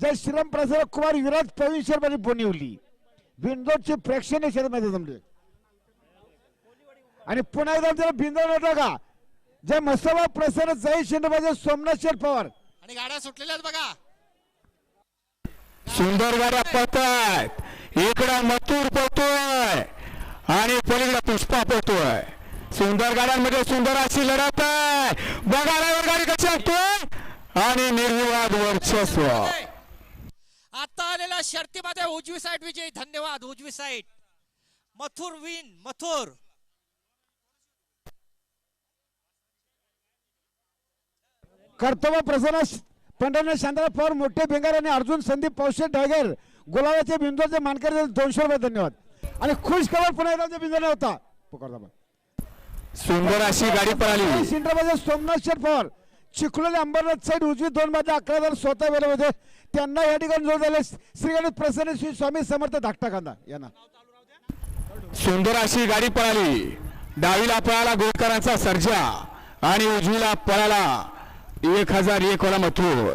जय श्रीराम प्रसाद कुमार विराज प्रवीण शर्मा बोनिवली बिंदोडचे प्रेक्षणीय क्षेत्रामध्ये जमले. आणि पुन्हा एकदा जरा बिंदोड का जय मस्तबा प्रसन्न जय शिंदे सोमनाथ शेठ पवार. आणि गाड्या सुटलेल्या बघा. सुंदर गाड्या पळतायत. इकडं मथुर पळतोय. आणि पलीकडे पुष्पा पळतोय. सुंदर गाड्यांमध्ये सुंदर अशी लढत आहे. बघा गाडी कशी असतोय आणि निर्विवाद वर्चस्व. आता आलेल्या शर्तीमध्ये उजवी साईड विजयी. धन्यवाद उजवी साईड मथुर विन मथुर. कर्तव्य प्रसन्न पंढरनाथ शांतराव पवार मोठे भिंगार आणि अर्जुन संदीप पौशे डायगर गुलाबाचे बिंदूचे मानकरी दोनशे रुपये धन्यवाद. आणि खुश खबर पुन्हा एकदा बिंदू होता. सुंदर अशी गाडी पळाली. सिंटरमध्ये सोमनाथ शेठ पवार चिखलोली अंबरनाथ साईड उजवी दोन मध्ये अकरा जण स्वतः वेळ होते त्यांना या ठिकाणी जोड झाले. श्रीगणित प्रसन्न श्री स्वामी समर्थ धाकटा कांदा यांना सुंदर अशी गाडी पळाली. डावीला पळाला गोलकरांचा सर्जा आणि उजवीला पळाला एक हजार एक वाला मथुर.